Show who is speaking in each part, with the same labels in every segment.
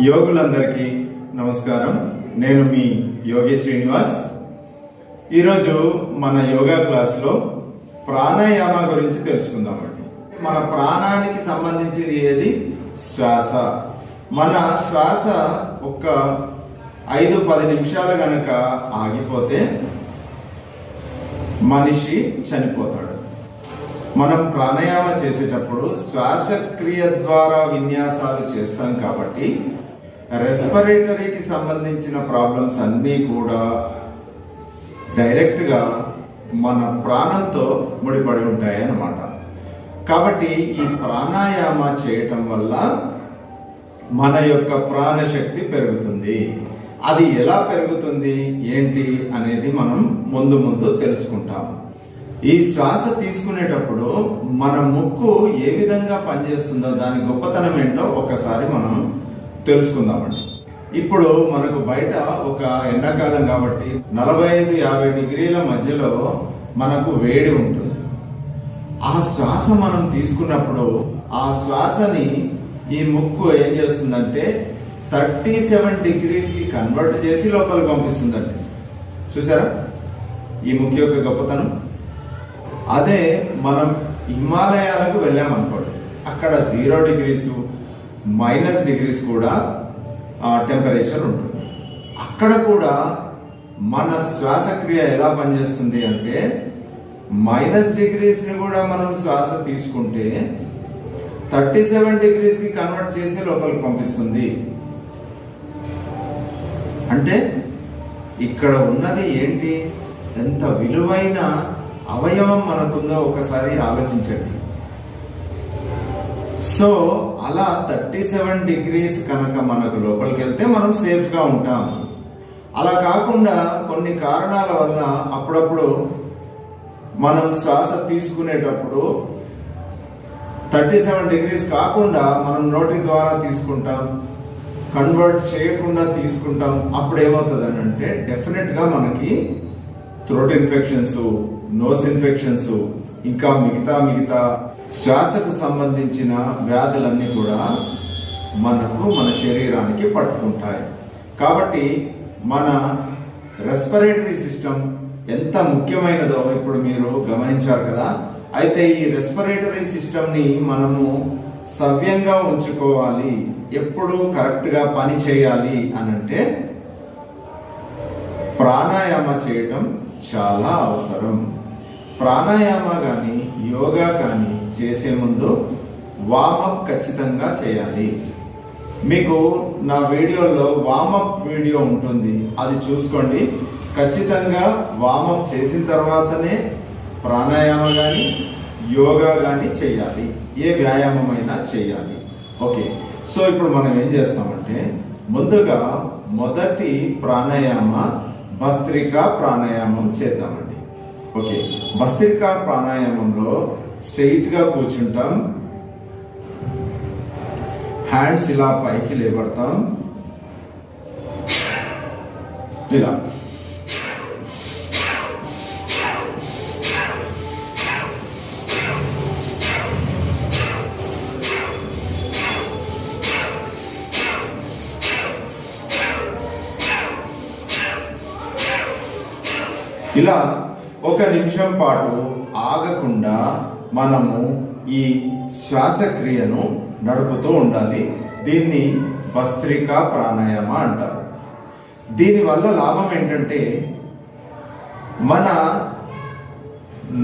Speaker 1: యోగులందరికీ నమస్కారం. నేను మీ యోగి శ్రీనివాస్. ఈరోజు మన యోగా క్లాస్లో ప్రాణాయామ గురించి తెలుసుకుందామండి. మన ప్రాణానికి సంబంధించింది ఏది? శ్వాస. మన శ్వాస ఒక్క ఐదు పది నిమిషాలు గనక ఆగిపోతే మనిషి చనిపోతాడు. మనం ప్రాణాయామ చేసేటప్పుడు శ్వాసక్రియ ద్వారా విన్యాసాలు చేస్తాం కాబట్టి రెస్పిరేటరీకి సంబంధించిన ప్రాబ్లమ్స్ అన్నీ కూడా డైరెక్ట్గా మన ప్రాణంతో ముడిపడి ఉంటాయి అన్నమాట కాబట్టి ఈ ప్రాణాయామ చేయటం వల్ల మన యొక్క ప్రాణశక్తి పెరుగుతుంది. అది ఎలా పెరుగుతుంది? ఏంటి? అనేది మనం ముందు ముందు తెలుసుకుంటాం. ఈ శ్వాస తీసుకునేటప్పుడు మన ముక్కు ఏ విధంగా పనిచేస్తుందో దాని గొప్పతనం ఏంటో ఒకసారి మనం తెలుసుకుందామండి. ఇప్పుడు మనకు బయట ఒక ఎండాకాలం కాబట్టి నలభై ఐదు యాభై డిగ్రీల మధ్యలో మనకు వేడి ఉంటుంది. ఆ శ్వాస మనం తీసుకున్నప్పుడు ఆ శ్వాసని ఈ ముక్కు ఏం చేస్తుందంటే థర్టీ సెవెన్ డిగ్రీస్కి కన్వర్ట్ చేసి లోపలికి పంపిస్తుందండి. చూసారా? ఈ ముక్కు యొక్క గొప్పతనం? అదే మనం హిమాలయాలకు వెళ్ళామనుకోండి. అక్కడ జీరో డిగ్రీస్ మైనస్ డిగ్రీస్ కూడా టెంపరేచర్ ఉంటుంది. అక్కడ కూడా మన శ్వాసక్రియ ఎలా పనిచేస్తుంది అంటే మైనస్ డిగ్రీస్ని కూడా మనం శ్వాస తీసుకుంటే థర్టీ సెవెన్ డిగ్రీస్కి కన్వర్ట్ చేసి లోపలికి పంపిస్తుంది. అంటే ఇక్కడ ఉన్నది ఏంటి? ఎంత విలువైన అవయవం మనకుందో ఒకసారి ఆలోచించండి. సో అలా థర్టీ సెవెన్ డిగ్రీస్ కనుక మనకు లోపలికి వెళ్తే మనం సేఫ్గా ఉంటాం. అలా కాకుండా కొన్ని కారణాల వల్ల అప్పుడప్పుడు మనం శ్వాస తీసుకునేటప్పుడు థర్టీ సెవెన్ డిగ్రీస్ కాకుండా మనం నోటి ద్వారా తీసుకుంటాం కన్వర్ట్ చేయకుండా తీసుకుంటాం అప్పుడు ఏమవుతుంది అని అంటే డెఫినెట్గా మనకి థ్రోట్ ఇన్ఫెక్షన్స్ నోస్ ఇన్ఫెక్షన్స్ ఇంకా మిగతా మిగతా శ్వాసకు సంబంధించిన వ్యాధులన్నీ కూడా మనకు మన శరీరానికి పట్టుకుంటాయి. కాబట్టి మన రెస్పిరేటరీ సిస్టమ్ ఎంత ముఖ్యమైనదో ఇప్పుడు మీరు గమనించారు కదా. అయితే ఈ రెస్పిరేటరీ సిస్టమ్ని మనము సవ్యంగా ఉంచుకోవాలి ఎప్పుడు కరెక్ట్గా పని చేయాలి అని అంటే ప్రాణాయామ చేయటం చాలా అవసరం. ప్రాణాయామ కానీ యోగా కానీ చేసే ముందు వామప్ ఖచ్చితంగా చేయాలి. మీకు నా వీడియోలో వామప్ వీడియో ఉంటుంది. అది చూసుకోండి. ఖచ్చితంగా వామప్ చేసిన తర్వాతనే ప్రాణాయామ కానీ యోగా కానీ చేయాలి. ఏ వ్యాయామమైనా చేయాలి. ఓకే. సో ఇప్పుడు మనం ఏం చేస్తామంటే ముందుగా మొదటి ప్రాణాయామ భస్త్రికా ప్రాణాయామం చేద్దామండి. ఓకే. భస్త్రికా ప్రాణాయామంలో స్ట్రైట్గా కూర్చుంటాం. హ్యాండ్స్ ఇలా పైకి లేబడతాం ఇలా. ఇలా ఒక నిమిషం పాటు ఆగకుండా మనము ఈ శ్వాసక్రియను నడుపుతూ ఉండాలి. దీన్ని భస్త్రికా ప్రాణాయామ అంటారు. దీనివల్ల లాభం ఏంటంటే మన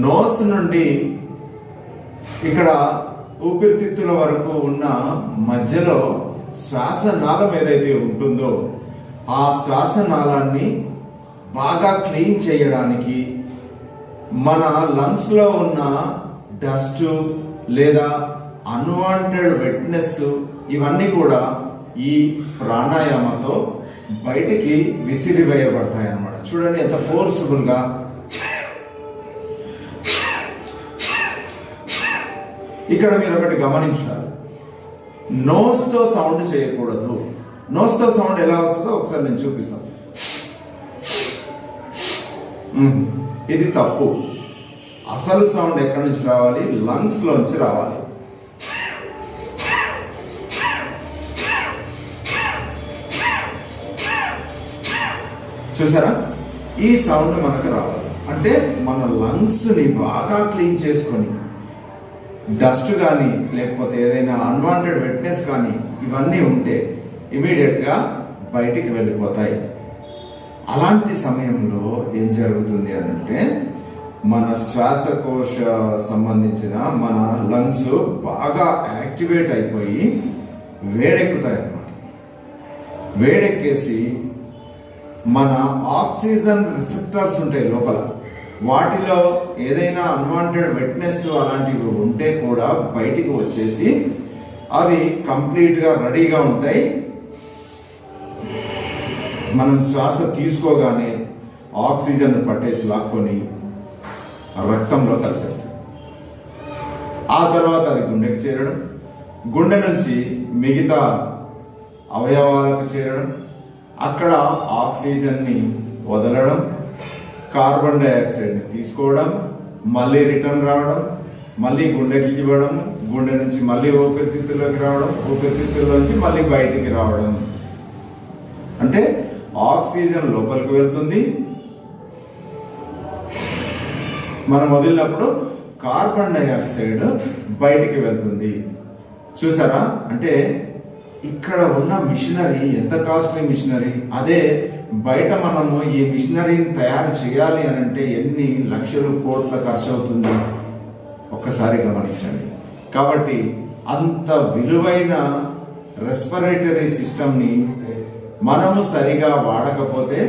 Speaker 1: నోస్ నుండి ఇక్కడ ఊపిరితిత్తుల వరకు ఉన్న మధ్యలో శ్వాసనాళం ఏదైతే ఉంటుందో ఆ శ్వాసనాళాన్ని బాగా క్లీన్ చేయడానికి మన లంగ్స్లో ఉన్న డస్ట్ లేదా అన్వాంటెడ్ వెట్నెస్ ఇవన్నీ కూడా ఈ ప్రాణాయామంతో బయటికి విసిరివేయబడతాయి అన్నమాట చూడండి ఎంత ఫోర్స్ఫుల్గా ఇక్కడ మీరు ఒకటి గమనించాలి. నోస్తో సౌండ్ చేయకూడదు. నోస్తో సౌండ్ ఎలా వస్తుందో ఒకసారి నేను చూపిస్తాను. ఇది తప్పు. అసలు సౌండ్ ఎక్కడి నుంచి రావాలి? లంగ్స్లోంచి రావాలి. చూసారా? ఈ సౌండ్ మనకు రావాలి. అంటే మన లంగ్స్ని బాగా క్లీన్ చేసుకొని డస్ట్ కానీ లేకపోతే ఏదైనా అన్వాంటెడ్ వెట్నెస్ కానీ ఇవన్నీ ఉంటే ఇమీడియట్గా బయటికి వెళ్ళిపోతాయి. అలాంటి సమయంలో ఏం జరుగుతుంది అని అంటే మన శ్వాసకోశ సంబంధించిన మన లంగ్స్ బాగా యాక్టివేట్ అయిపోయి వేడెక్కుతాయి అన్నమాట వేడెక్కేసి మన ఆక్సిజన్ రిసెప్టర్స్ ఉంటాయి లోపల. వాటిలో ఏదైనా అన్వాంటెడ్ వెట్నెస్ అలాంటివి ఉంటే కూడా బయటికి వచ్చేసి అవి కంప్లీట్గా రెడీగా ఉంటాయి. మనం శ్వాస తీసుకోగానే ఆక్సిజన్ పట్టేసి లాక్కొని రక్తంలో కలిపేస్తాయి. ఆ తర్వాత అది గుండెకి చేరడం గుండె నుంచి మిగతా అవయవాలకు చేరడం అక్కడ ఆక్సిజన్ని వదలడం కార్బన్ డైఆక్సైడ్ని తీసుకోవడం మళ్ళీ రిటర్న్ రావడం మళ్ళీ గుండెకి ఇవ్వడం గుండె నుంచి మళ్ళీ ఊపిరితిత్తులోకి రావడం ఊపిరితిత్తుల్లోంచి మళ్ళీ బయటికి రావడం. అంటే ఆక్సిజన్ లోపలికి వెళ్తుంది మనం వదిలినప్పుడు కార్బన్ డైఆక్సైడ్ బయటికి వెళ్తుంది. చూసారా? అంటే ఇక్కడ ఉన్న మిషనరీ ఎంత కాస్ట్లీ మిషనరీ? అదే బయట మనము ఈ మిషనరీని తయారు చేయాలి అని అంటే ఎన్ని లక్షలు కోట్ల ఖర్చు అవుతుంది ఒక్కసారి గమనించండి. కాబట్టి అంత విలువైన రెస్పిరేటరీ సిస్టమ్ని మనము సరిగా వాడకపోతే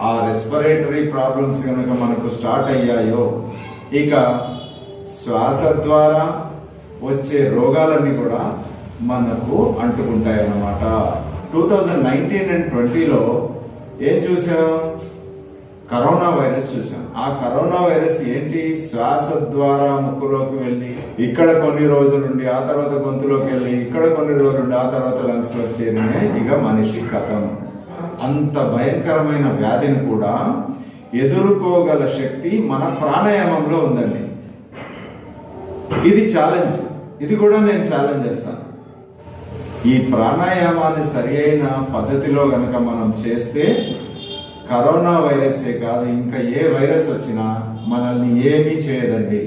Speaker 1: ఆ రెస్పిరేటరీ ప్రాబ్లమ్స్ కనుక మనకు స్టార్ట్ అయ్యాయో ఇక శ్వాస ద్వారా వచ్చే రోగాలన్నీ కూడా మనకు అంటుకుంటాయి అన్నమాట టూ థౌజండ్ నైన్టీన్ అండ్ ట్వంటీలో ఏం చూసాం? కరోనా వైరస్ చూసాం. ఆ కరోనా వైరస్ ఏంటి? శ్వాస ద్వారా ముక్కులోకి వెళ్ళి ఇక్కడ కొన్ని రోజులు ఉండి ఆ తర్వాత గొంతులోకి వెళ్ళి ఇక్కడ కొన్ని రోజులు ఉండి ఆ తర్వాత లంగ్స్లోకి చేరినే ఇక మనిషి కథం. అంత భయంకరమైన వ్యాధిని కూడా ఎదుర్కోగల శక్తి మన ప్రాణాయామంలో ఉందండి. ఇది ఛాలెంజ్ ఇది కూడా నేను ఛాలెంజ్ చేస్తాను. ఈ ప్రాణాయామాన్ని సరి అయిన పద్ధతిలో గనక మనం చేస్తే కరోనా వైరసే కాదు ఇంకా ఏ వైరస్ వచ్చినా మనల్ని ఏమీ చేయదండి.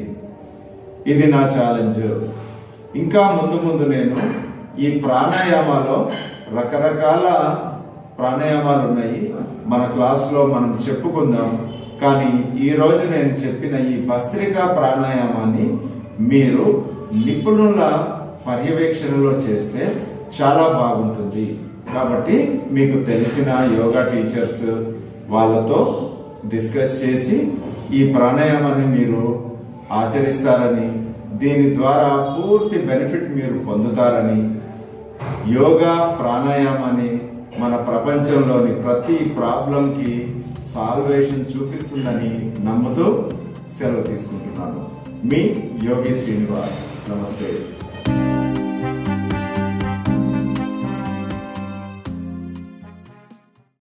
Speaker 1: ఇది నా ఛాలెంజ్ ఇంకా ముందు ముందు నేను ఈ ప్రాణాయామాలో రకరకాల ప్రాణాయామాలు ఉన్నాయి మన క్లాస్లో మనం చెప్పుకుందాం. కానీ ఈ రోజు నేను చెప్పిన ఈ భస్త్రికా ప్రాణాయామాన్ని మీరు నిపుణుల పర్యవేక్షణలో చేస్తే చాలా బాగుంటుంది. కాబట్టి మీకు తెలిసిన యోగా టీచర్స్ వాళ్ళతో డిస్కస్ చేసి ఈ ప్రాణాయామాన్ని మీరు ఆచరిస్తారని దీని ద్వారా పూర్తి బెనిఫిట్ మీరు పొందుతారని యోగా ప్రాణాయామాన్ని మన ప్రపంచంలోని ప్రతి ప్రాబ్లంకి సాల్వేషన్ చూపిస్తుందని నమ్ముతూ సెలవు తీసుకుంటున్నాను. మీ యోగి శ్రీనివాస్ నమస్తే.